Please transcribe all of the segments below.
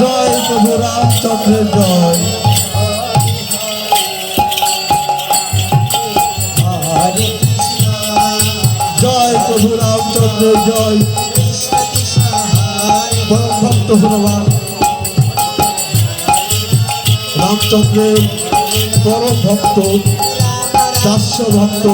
জয় প্রভু রামচন্দ্রের জয়। জয় প্রভু রামচন্দ্রের জয়। পরম ভক্ত ভগবান রামচন্দ্রের পরম ভক্ত দাস্য ভক্ত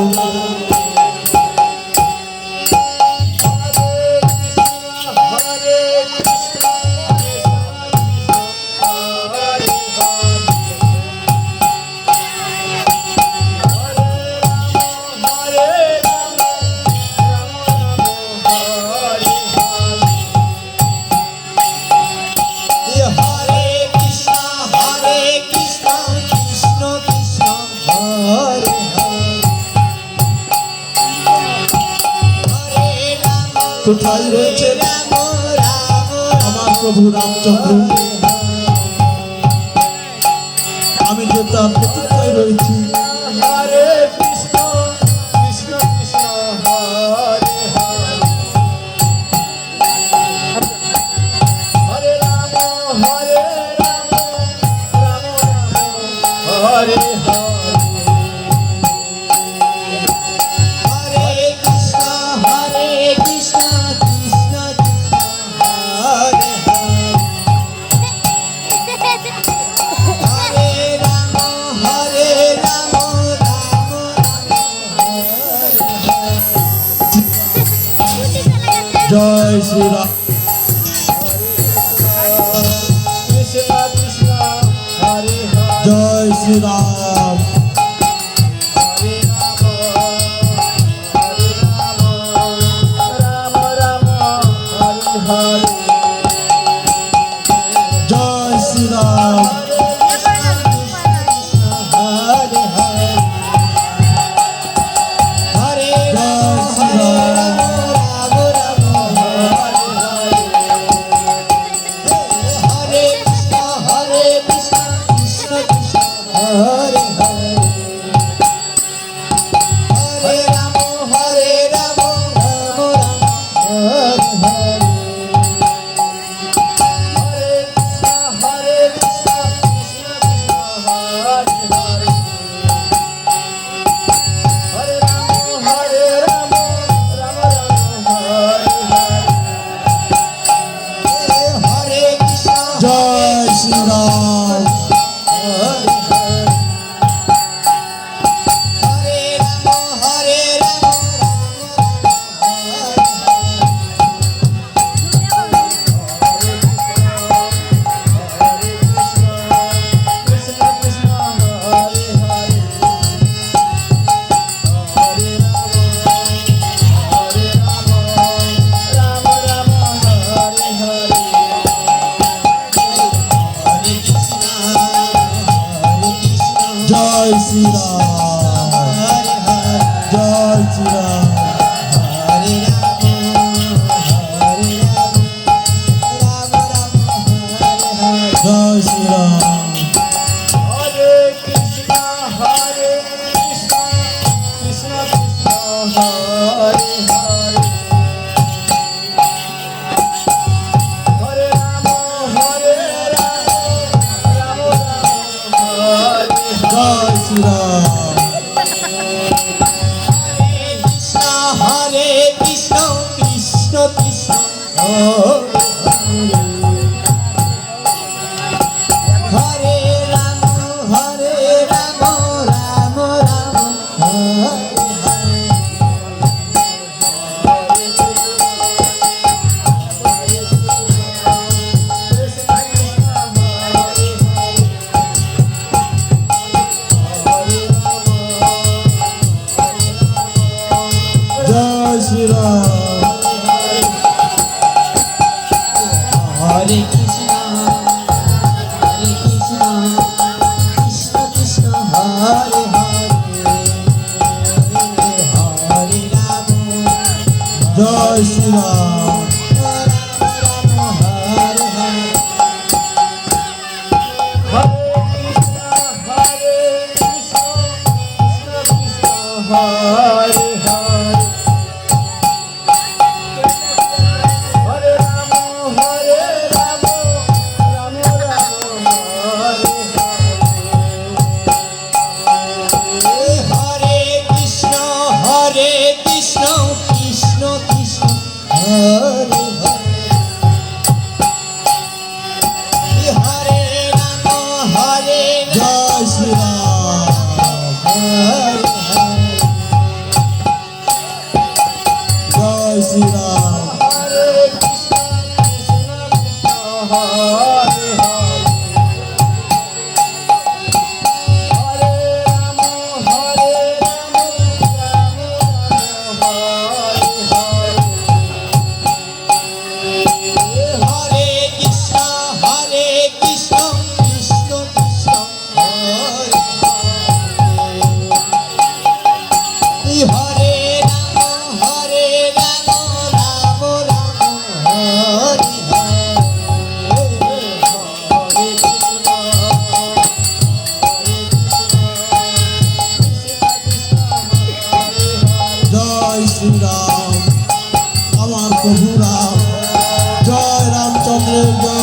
রয়েছে আমার প্রভু রামচন্দ্র। আমি যে তার প্রতীক্ষায় রয়েছি 啊 রামচন্দ্রের জয়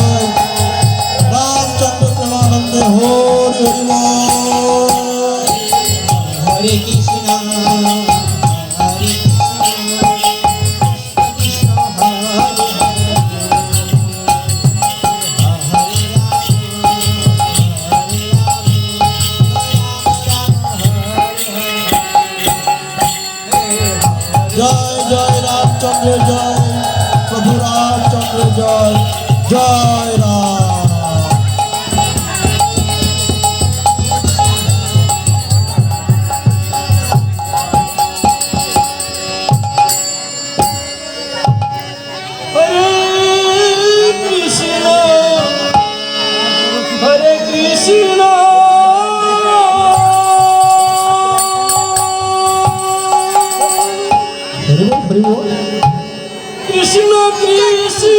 কৃষ্ণ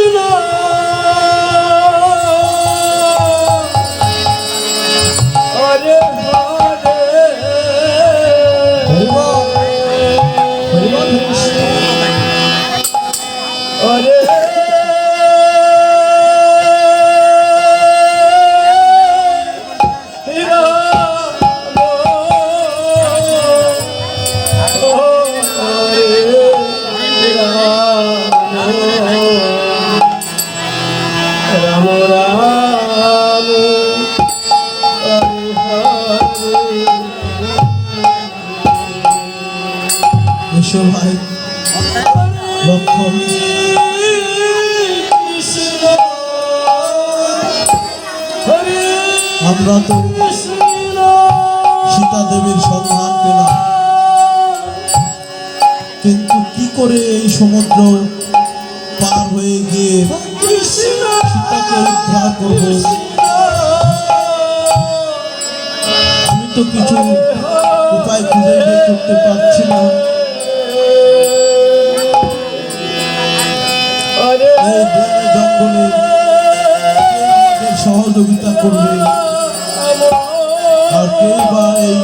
তো কিছু উপায় খুঁজে বের করতে পারছি না। জঙ্গলে সহযোগিতা করবে। আর কেউ বা এই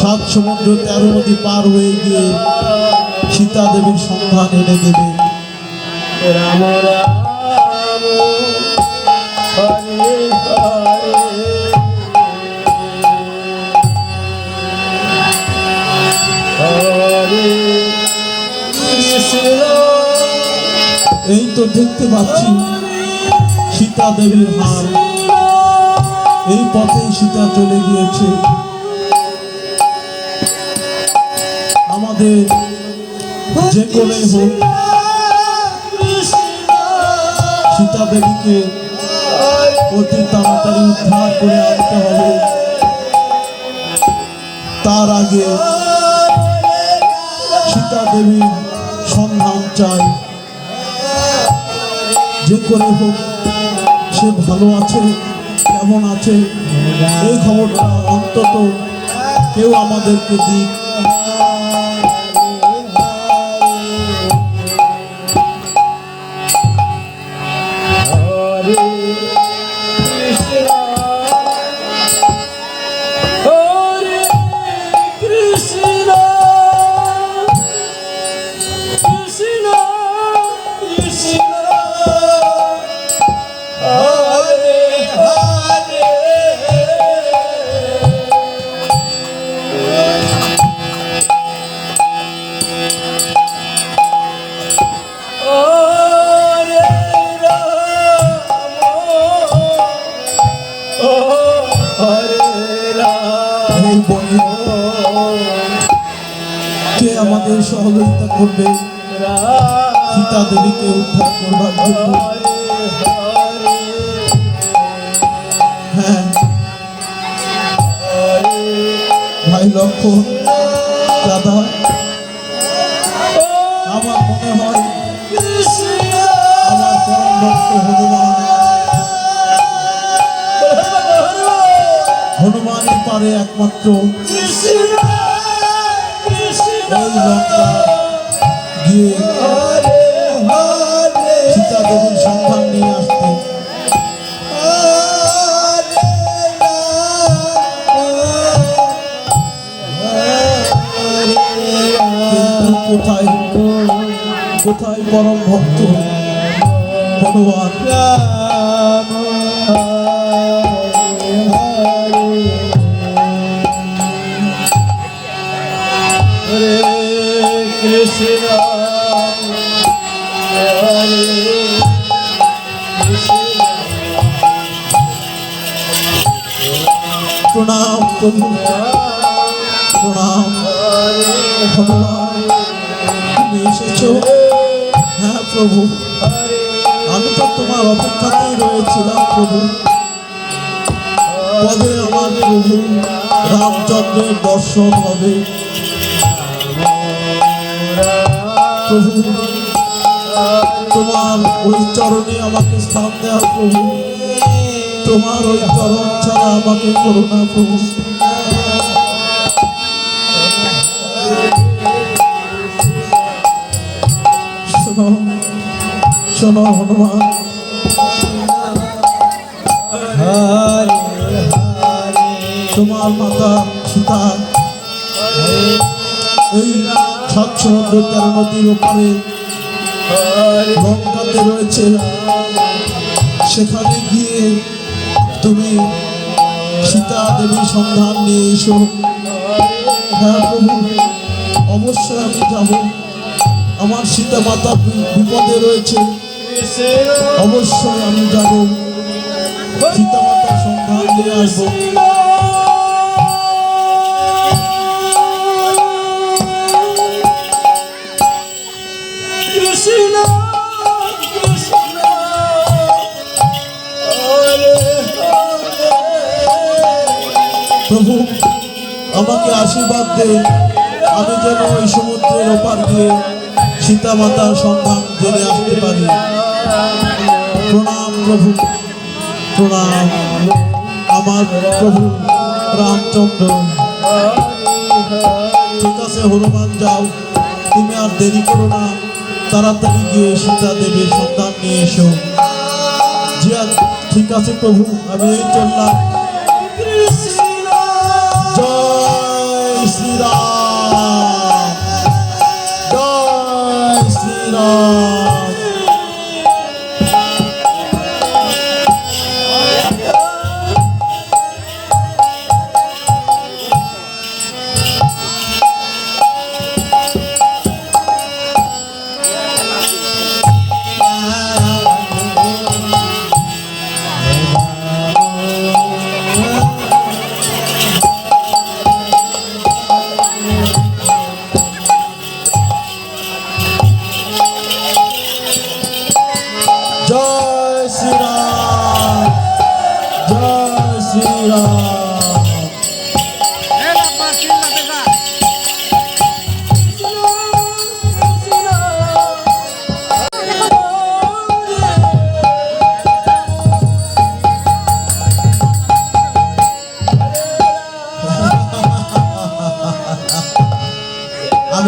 সাত সমুদ্র তেরো নদী পার হয়ে গিয়ে সীতা দেবীর সন্ধান এনে দেবে। এই তো দেখতে পাচ্ছি সীতা দেবীর হার। এই পথে সীতা চলে গিয়েছে। আমাদের যে কোনে হোক সীতা দেবীকে অতি তাড়াতাড়ি উদ্ধার করে আনতে হবে। তার আগে সীতা দেবীর সন্ধান চাই। যে করে হোক সে ভালো আছে কেমন আছে এই খবরটা অন্তত কেউ আমাদেরকে দিক। কে আমাদের সহযোগিতা করবে? সীতা দেবীকে উদ্ধার করবার জন্য। হ্যাঁ। ভাই লক্ষ্য দাদা, আমার মনে হয় আমার পরম ভক্ত হনুমান, হনুমানের পারে একমাত্র গিয়ে সীতা নিয়ে কোথায় পরম ভক্ত হনুমান প্রণাম প্রণাম তুমি এসেছ হ্যাঁ প্রভু আমি তো তোমার অপেক্ষাতেই রয়েছিলাম প্রভু কবে আমার প্রভু রামচন্দ্রের দর্শন হবে প্রভু তোমার ওই চরণে আমাকে স্থান দেওয়া প্রভু। তোমার ওই চরণ ছাড়া আমাকে করো না প্রভু শোনো শোনো হনুমান। তোমার মাতা সীতা। এই সাত সমুদ্র নদীর ওপারে লঙ্কাতে রয়েছে। সেখানে গিয়ে তুমি সীতা দেবীর সন্ধান নিয়ে এসো। হ্যাঁ প্রভু, অবশ্যই আমি যাব। আমার সীতা মাতা বিপদে রয়েছে। অবশ্যই আমি যাব। সীতা মাতার সন্ধান নিয়ে আসব। আমাকে আশীর্বাদ দে আমি যেন ওই সমুদ্রের ওপার দিয়ে সীতা মাতার সন্ধান জেনে আসতে পারি। প্রণাম প্রভু। প্রণাম। আমার প্রভু রামচন্দ্র। ঠিক আছে, হনুমান যাও। তুমি আর দেরি করো না। তাড়াতাড়ি গিয়ে সীতা দেবীর সন্ধান নিয়ে এসো। জি আর ঠিক আছে প্রভু, আমি এই চললাম। জয় শ্রীরাম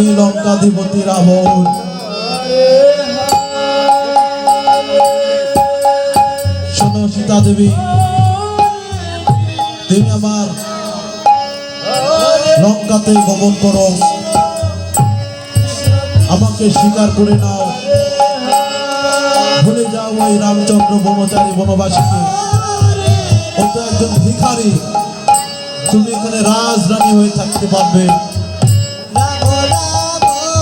আমি লঙ্কাধিপতি রাবণ শোনো সীতা দেবী, তুমি আমার লঙ্কাতে গমন করো। আমাকে স্বীকার করে নাও। ভুলে যাও ওই রামচন্দ্র বনচারী বনবাসীকে। ও তো একজন ভিখারি। তুমি এখানে রাজরানী হয়ে থাকতে পারবে।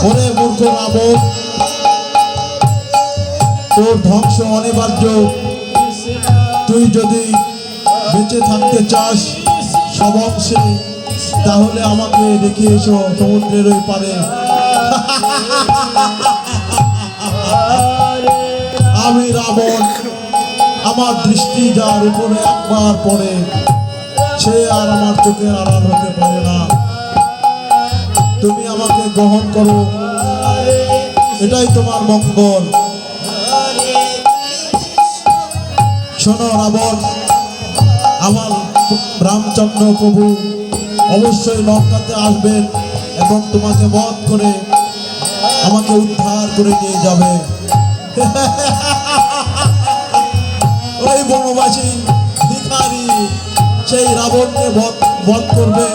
ওরে মূর্খ রাবণ তোর ধ্বংস অনিবার্য। তুই যদি বেঁচে থাকতে চাস সব অংশে তাহলে আমাকে রেখে এসো সমুদ্রের ওই পারে। আমি রাবণ, আমার দৃষ্টি যার উপরে একবার পড়ে, সে আর আমার চোখের আড়াল হতে পারে না। আমাকে গ্রহণ করো। এটাই তোমার মঙ্গল। শোনো রাবণ, আমার রামচন্দ্র প্রভু অবশ্যই লঙ্কাতে আসবেন এবং তোমাকে বধ করে আমাকে উদ্ধার করে নিয়ে যাবে। ওই বনবাসী ভিখারি, সেই রাবণকে বধ বধ করবে,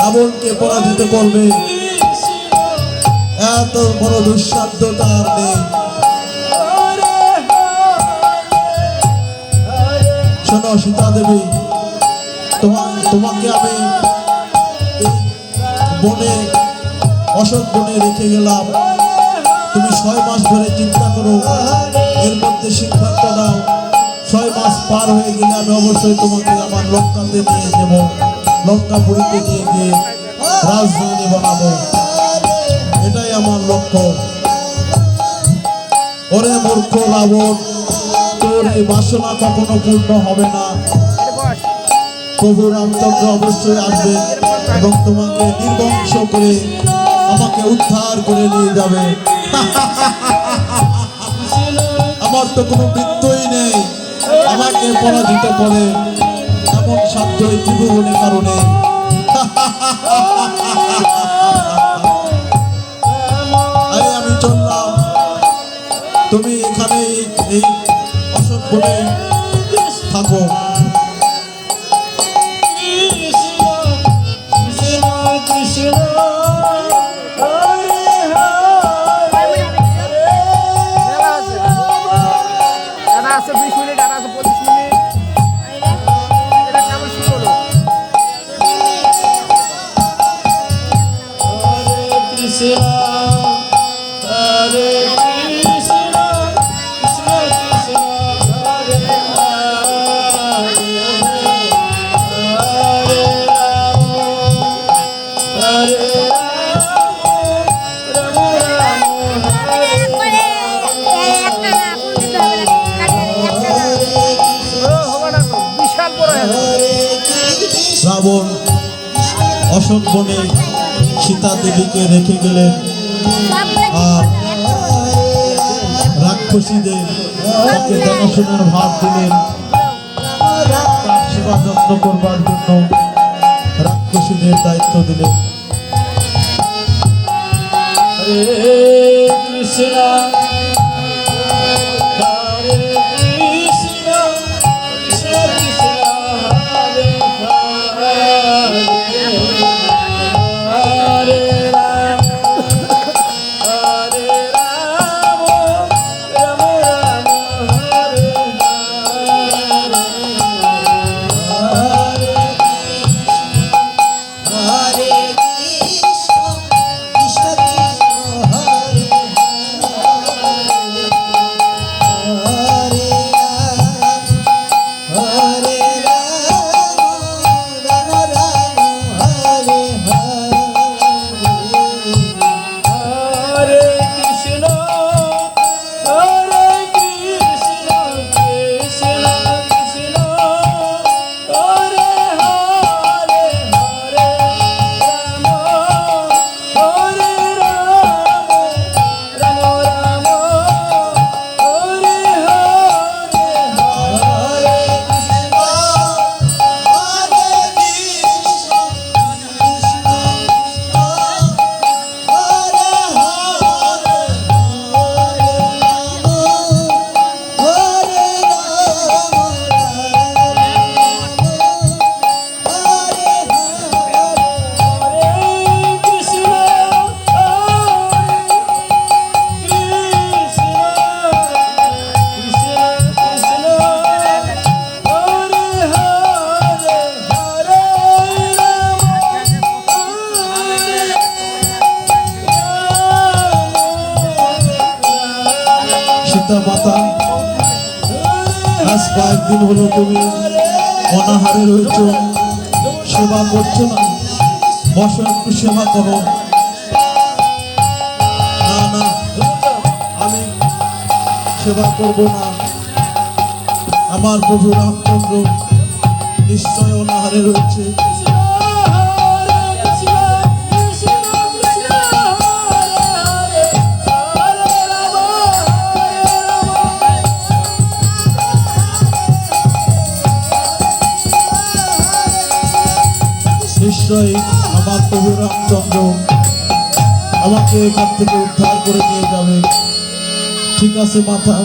রাবণকে পরাজিত করবে। এত বড় দুঃসাধ্য তার নেই। শোনো সীতা দেবী তোমার তোমাকে আমি বনে অশোক বনে রেখে গেলাম। তুমি ছয় মাস ধরে চিন্তা করো এর মধ্যে সিদ্ধান্ত নাও। ছয় মাস পার হয়ে গেলে আমি অবশ্যই তোমাকে আমার লঙ্কাতে নিয়ে যাব লঙ্কাপুরীতে নিয়ে গিয়ে রাজধানী বানাবো। আমার লক্ষ্য। ওরে মূর্খ রাবণ তোর এই বাসনা কখনো পূর্ণ হবে না। প্রভু রামচন্দ্র অবশ্যই আসবে এবং তোমাকে নির্বংশ করে আমাকে উদ্ধার করে নিয়ে যাবে। আমার তো কোনো মৃত্যুই নেই। আমাকে পরাজিত করে এমন সাধ্য ত্রিভুবনের কারণে। থাকো অশোক বনে সীতা দেবীকে রেখে গেলেন। আর রাক্ষসীদের তাকে দেখাশোনার দিলেন। তার সেবা যত্ন করবার জন্য রাক্ষসীদের দায়িত্ব দিলেন। সীতা আজ হলো তুমি। অনাহারে রয়েছ সেবা করছ না। বসো একটু সেবা করো। না না, আমি সেবা করব না। আমার প্রভু রামচন্দ্র নিশ্চয় অনাহারে রয়েছে নিশ্চয়ই আমার প্রভু রামচন্দ্র আমাকে এখান থেকে উদ্ধার করে নিয়ে যাবে। ঠিক আছে মাথা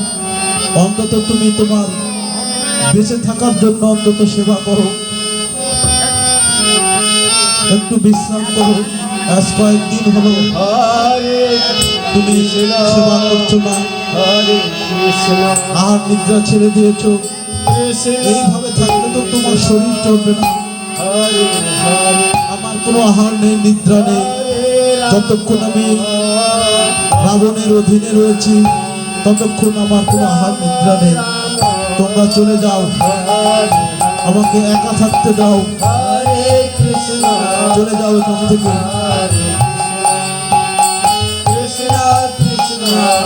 অন্তত তুমি তোমার বেঁচে থাকার জন্য অন্তত সেবা করো। একটু বিশ্রাম করো। আজ কয়েকদিন হলো তুমি সেবা করছ না আর নিদ্রা ছেড়ে দিয়েছ। এইভাবে থাকলে তো তোমার শরীর চলবে না। কোনো আহার নেই, নিদ্রা নেই। যতক্ষণ আমি রাবণের অধীনে রয়েছি, ততক্ষণ আমার কোনো আহার, নিদ্রা নেই। তোমরা চলে যাও। আমাকে একা থাকতে দাও। চলে যাও এখান থেকে। কৃষ্ণ কৃষ্ণ।